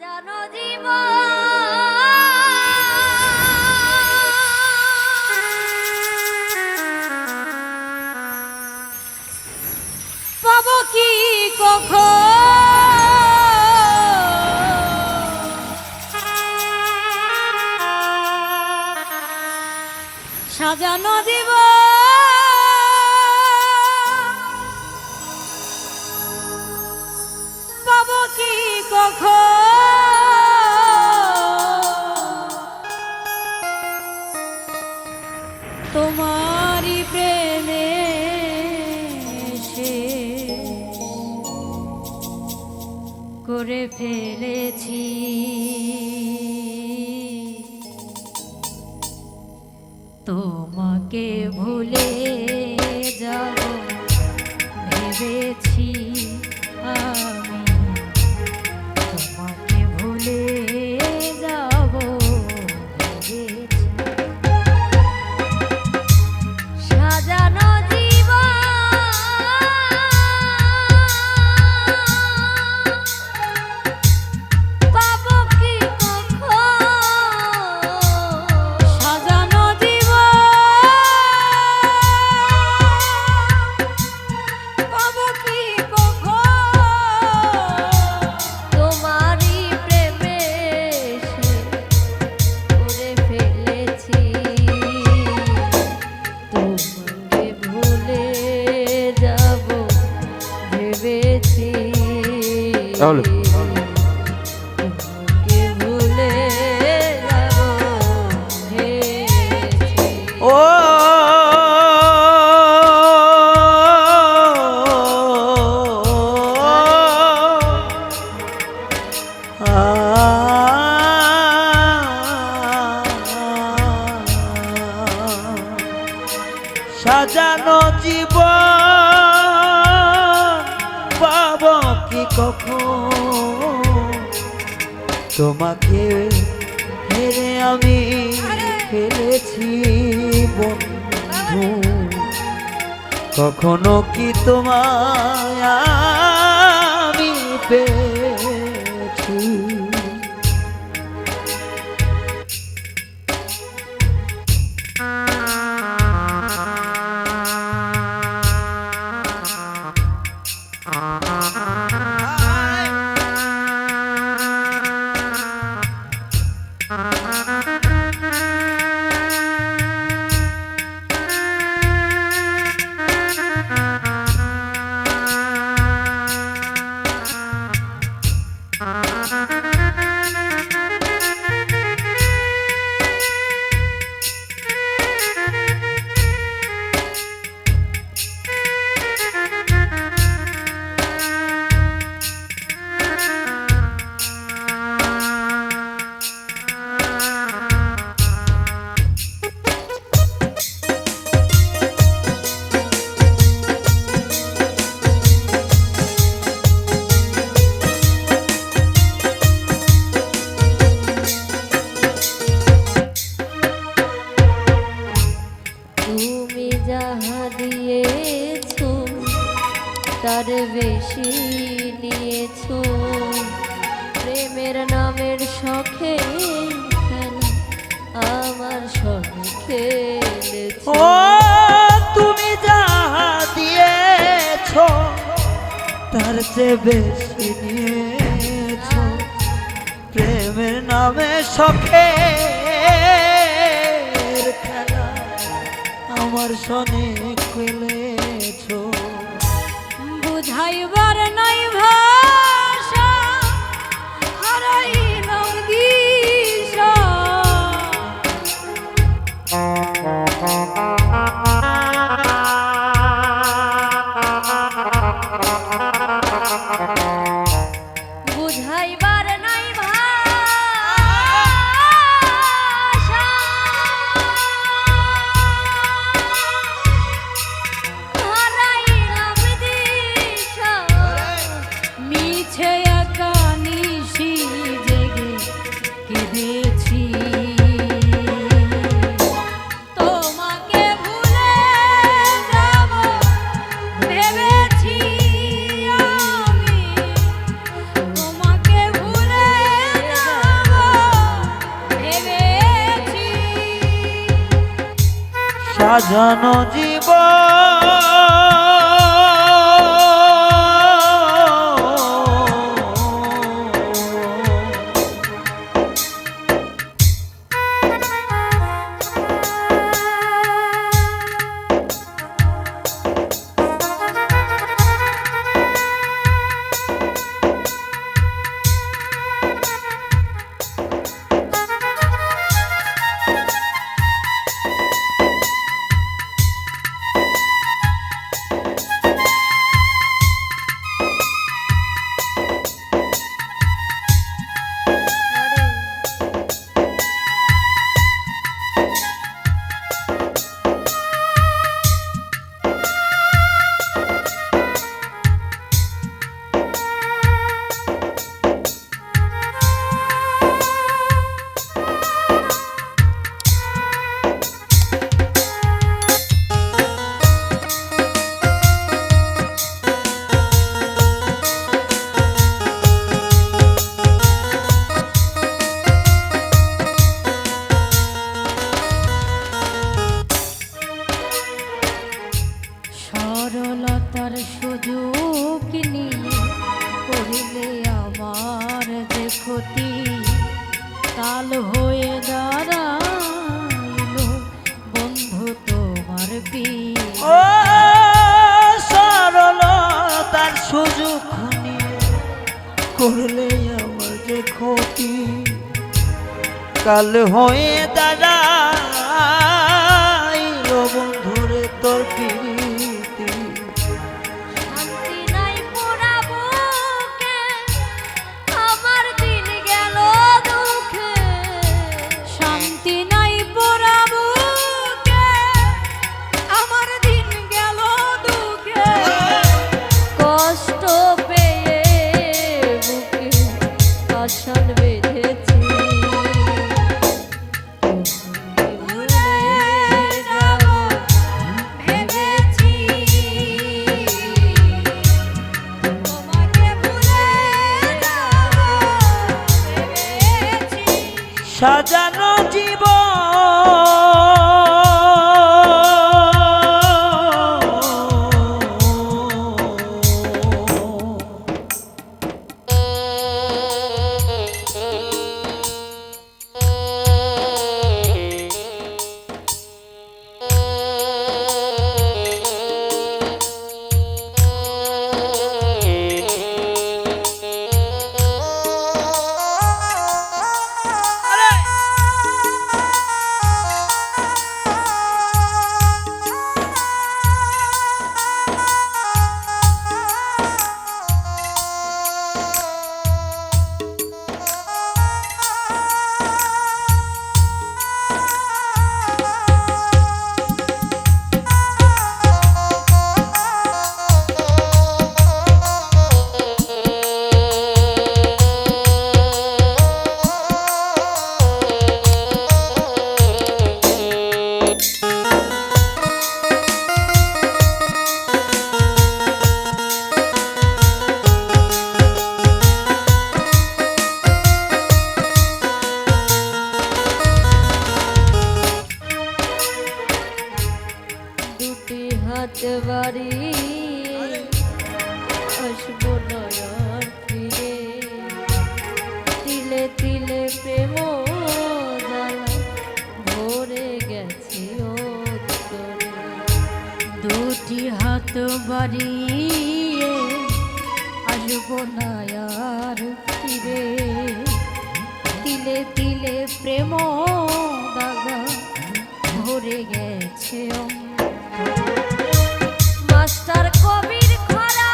সাজানো তোমাকে হেরে আমি ফেলেছি বন্ধু। কখনো কি তোমায় আমি পেয়ে ও, তুমি যা দিয়েছ, তার চেয়ে বেশি নিয়েছ প্রেমের নামে সখে খেলা আমার সনে খেলেছ। বুঝাইবার সাজানো জীব আমার কাল হয়ে দাঁড়াইল বন্ধু তোমার সরল তার আমার কাল হয়ে দাঁড়াইল গেছে। দুটি হাত বাড়িয়ে আসব না আর ফিরে তিলে তিলে প্রেম দাগা ভরে গেছে মাস্টার কবির খরা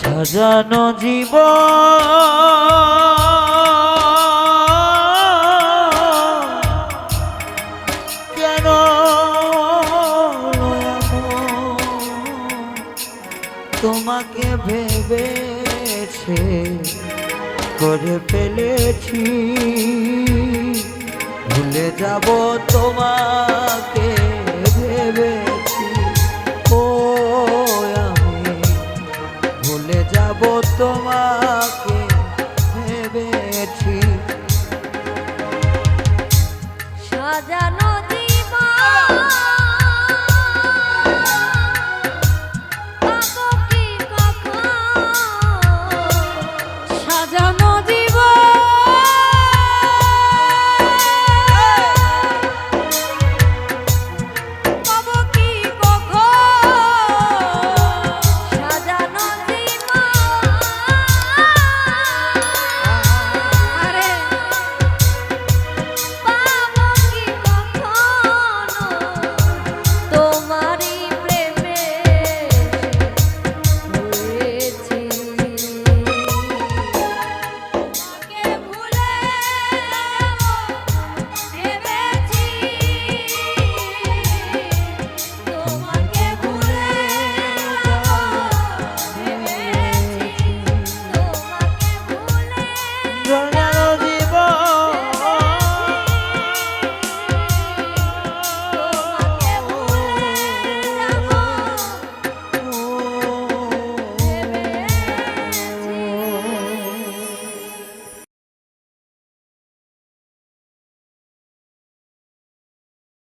সাজানো জীব কেন তোমাকে ভেবেছে করে ফেলেছি? ভুলে যাব তোমাকে